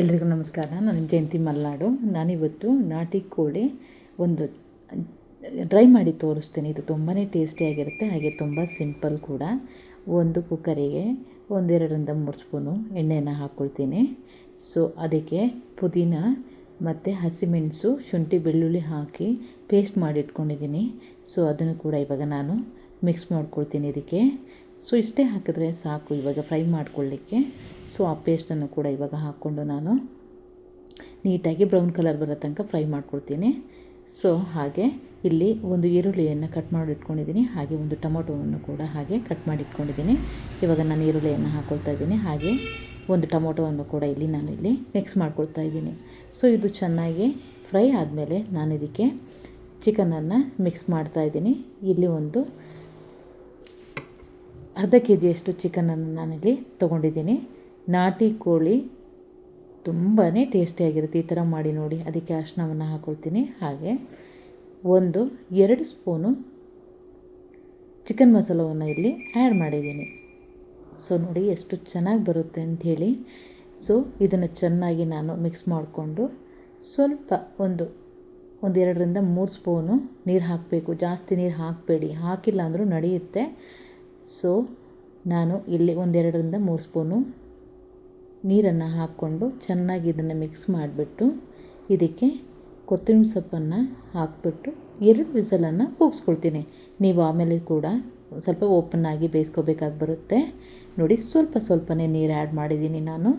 ಎಲ್ರಿಗೂ ನಮಸ್ಕಾರ. ನಾನು ಜಯಂತಿ ಮಲ್ನಾಡು. ನಾನಿವತ್ತು ನಾಟಿ ಕೋಳಿ ಒಂದು ಡ್ರೈ ಮಾಡಿ ತೋರಿಸ್ತೇನೆ. ಇದು ತುಂಬಾ ಟೇಸ್ಟಿಯಾಗಿರುತ್ತೆ ಹಾಗೆ ತುಂಬ ಸಿಂಪಲ್ ಕೂಡ. ಒಂದು ಕುಕ್ಕರಿಗೆ ಒಂದೆರಡರಿಂದ ಮೂರು ಸ್ಪೂನು ಎಣ್ಣೆಯನ್ನು ಹಾಕ್ಕೊಳ್ತೀನಿ ಸೊ ಅದಕ್ಕೆ ಪುದೀನ ಮತ್ತು ಹಸಿಮೆಣಸು, ಶುಂಠಿ, ಬೆಳ್ಳುಳ್ಳಿ ಹಾಕಿ ಪೇಸ್ಟ್ ಮಾಡಿ ಇಟ್ಕೊಂಡಿದ್ದೀನಿ ಸೊ ಅದನ್ನು ಕೂಡ ಇವಾಗ ನಾನು ಮಿಕ್ಸ್ ಮಾಡ್ಕೊಳ್ತೀನಿ ಇದಕ್ಕೆ. ಸೊ ಇಷ್ಟೇ ಹಾಕಿದ್ರೆ ಸಾಕು ಇವಾಗ ಫ್ರೈ ಮಾಡ್ಕೊಳ್ಳಿಕ್ಕೆ. ಸೊ ಆ ಪೇಸ್ಟನ್ನು ಕೂಡ ಇವಾಗ ಹಾಕ್ಕೊಂಡು ನಾನು ನೀಟಾಗಿ ಬ್ರೌನ್ ಕಲರ್ ಬರೋ ತನಕ ಫ್ರೈ ಮಾಡ್ಕೊಳ್ತೀನಿ. ಸೊ ಹಾಗೆ ಇಲ್ಲಿ ಒಂದು ಈರುಳ್ಳಿಯನ್ನು ಕಟ್ ಮಾಡಿ ಇಟ್ಕೊಂಡಿದ್ದೀನಿ. ಹಾಗೆ ಒಂದು ಟೊಮೊಟೊವನ್ನು ಕೂಡ ಹಾಗೆ ಕಟ್ ಮಾಡಿ ಇಟ್ಕೊಂಡಿದ್ದೀನಿ. ಇವಾಗ ನಾನು ಈರುಳ್ಳಿಯನ್ನು ಹಾಕ್ಕೊಳ್ತಾ ಇದ್ದೀನಿ. ಹಾಗೆ ಒಂದು ಟೊಮೊಟೊವನ್ನು ಕೂಡ ಇಲ್ಲಿ ನಾನು ಇಲ್ಲಿ ಮಿಕ್ಸ್ ಮಾಡ್ಕೊಳ್ತಾ ಇದ್ದೀನಿ. ಸೊ ಇದು ಚೆನ್ನಾಗಿ ಫ್ರೈ ಆದಮೇಲೆ ನಾನು ಇದಕ್ಕೆ ಚಿಕನನ್ನು ಮಿಕ್ಸ್ ಮಾಡ್ತಾ ಇದ್ದೀನಿ. ಇಲ್ಲಿ ಒಂದು ಅರ್ಧ ಕೆ ಜಿಯಷ್ಟು ಚಿಕನನ್ನು ನಾನಿಲ್ಲಿ ತೊಗೊಂಡಿದ್ದೀನಿ. ನಾಟಿ ಕೋಳಿ ತುಂಬಾ ಟೇಸ್ಟಿಯಾಗಿರುತ್ತೆ ಈ ಥರ ಮಾಡಿ ನೋಡಿ. ಅದಕ್ಕೆ ಅರ್ಶಿನವನ್ನು ಹಾಕ್ಕೊಳ್ತೀನಿ ಹಾಗೆ ಒಂದು ಎರಡು ಸ್ಪೂನು ಚಿಕನ್ ಮಸಾಲವನ್ನು ಇಲ್ಲಿ ಆ್ಯಡ್ ಮಾಡಿದ್ದೀನಿ. ಸೊ, ನೋಡಿ ಎಷ್ಟು ಚೆನ್ನಾಗಿ ಬರುತ್ತೆ ಅಂಥೇಳಿ. ಸೊ, ಇದನ್ನು ಚೆನ್ನಾಗಿ ನಾನು ಮಿಕ್ಸ್ ಮಾಡಿಕೊಂಡು ಸ್ವಲ್ಪ ಒಂದು ಒಂದೆರಡರಿಂದ ಮೂರು ಸ್ಪೂನು ನೀರು ಹಾಕಬೇಕು. ಜಾಸ್ತಿ ನೀರು ಹಾಕಬೇಡಿ. ಹಾಕಿಲ್ಲ ಅಂದರೂ ನಡೆಯುತ್ತೆ. ಸೊ ನಾನು ಇಲ್ಲಿ ಒಂದೆರಡರಿಂದ ಮೂರು ಸ್ಪೂನು ನೀರನ್ನು ಹಾಕ್ಕೊಂಡು ಚೆನ್ನಾಗಿ ಇದನ್ನು ಮಿಕ್ಸ್ ಮಾಡಿಬಿಟ್ಟು ಇದಕ್ಕೆ ಕೊತ್ತಂಬರಿ ಸೊಪ್ಪನ್ನು ಹಾಕಿಬಿಟ್ಟು ಎರಡು ವಿಸಲನ್ನು ಕೂಗಿಸ್ಕೊಳ್ತೀನಿ. ನೀವು ಆಮೇಲೆ ಕೂಡ ಸ್ವಲ್ಪ ಓಪನ್ ಆಗಿ ಬೇಯಿಸ್ಕೋಬೇಕಾಗಿ ಬರುತ್ತೆ. ನೋಡಿ, ಸ್ವಲ್ಪ ಸ್ವಲ್ಪನೇ ನೀರು ಆ್ಯಡ್ ಮಾಡಿದ್ದೀನಿ ನಾನು.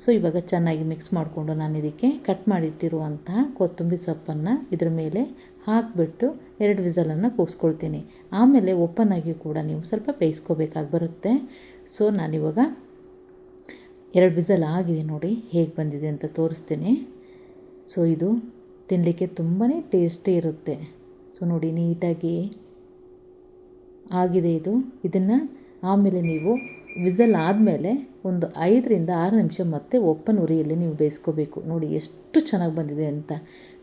ಸೊ ಇವಾಗ ಚೆನ್ನಾಗಿ ಮಿಕ್ಸ್ ಮಾಡಿಕೊಂಡು ನಾನು ಇದಕ್ಕೆ ಕಟ್ ಮಾಡಿಟ್ಟಿರುವಂತಹ ಕೊತ್ತಂಬರಿ ಸೊಪ್ಪನ್ನು ಇದ್ರ ಮೇಲೆ ಹಾಕಿಬಿಟ್ಟು ಎರಡು ವಿಸಲನ್ನು ಕೂಗಿಸ್ಕೊಳ್ತೀನಿ ಆಮೇಲೆ ಓಪನ್ ಆಗಿ ಕೂಡ ನೀವು ಸ್ವಲ್ಪ ಬೇಯಿಸ್ಕೋಬೇಕಾಗಿ ಬರುತ್ತೆ. ಸೊ ನಾನಿವಾಗ ಎರಡು ವಿಸಲ್ ಆಗಿದೆ ನೋಡಿ, ಹೇಗೆ ಬಂದಿದೆ ಅಂತ ತೋರಿಸ್ತೀನಿ. ಸೊ ಇದು ತಿನ್ನಲಿಕ್ಕೆ ತುಂಬಾ ಟೇಸ್ಟಿ ಇರುತ್ತೆ. ಸೊ ನೋಡಿ, ನೀಟಾಗಿ ಆಗಿದೆ ಇದು. ಇದನ್ನು ಆಮೇಲೆ ನೀವು ವಿಸಲ್ ಆದಮೇಲೆ ಒಂದು ಐದರಿಂದ ಆರು ನಿಮಿಷ ಮತ್ತೆ ಓಪನ್ ಉರಿಯಲ್ಲಿ ನೀವು ಬೇಯಿಸ್ಕೋಬೇಕು. ನೋಡಿ ಎಷ್ಟು ಚೆನ್ನಾಗಿ ಬಂದಿದೆ ಅಂತ.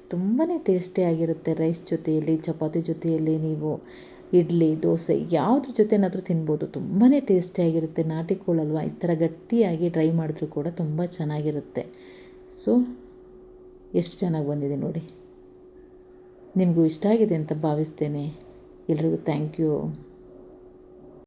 ತುಂಬಾ ಟೇಸ್ಟಿಯಾಗಿರುತ್ತೆ ರೈಸ್ ಜೊತೆಯಲ್ಲಿ, ಚಪಾತಿ ಜೊತೆಯಲ್ಲಿ ನೀವು ಇಡ್ಲಿ, ದೋಸೆ ಯಾವುದ್ರ ಜೊತೆನಾದರೂ ತಿನ್ಬೋದು. ತುಂಬಾ ಟೇಸ್ಟಿಯಾಗಿರುತ್ತೆ ನಾಟಿ ಕೋಳಲ್ವಾ ಈ ಥರ ಗಟ್ಟಿಯಾಗಿ ಡ್ರೈ ಮಾಡಿದ್ರೂ ಕೂಡ ತುಂಬ ಚೆನ್ನಾಗಿರುತ್ತೆ. ಸೊ, ಎಷ್ಟು ಚೆನ್ನಾಗಿ ಬಂದಿದೆ ನೋಡಿ. ನಿಮಗೂ ಇಷ್ಟ ಆಗಿದೆ ಅಂತ ಭಾವಿಸ್ತೇನೆ. ಎಲ್ರಿಗೂ ಥ್ಯಾಂಕ್ ಯು.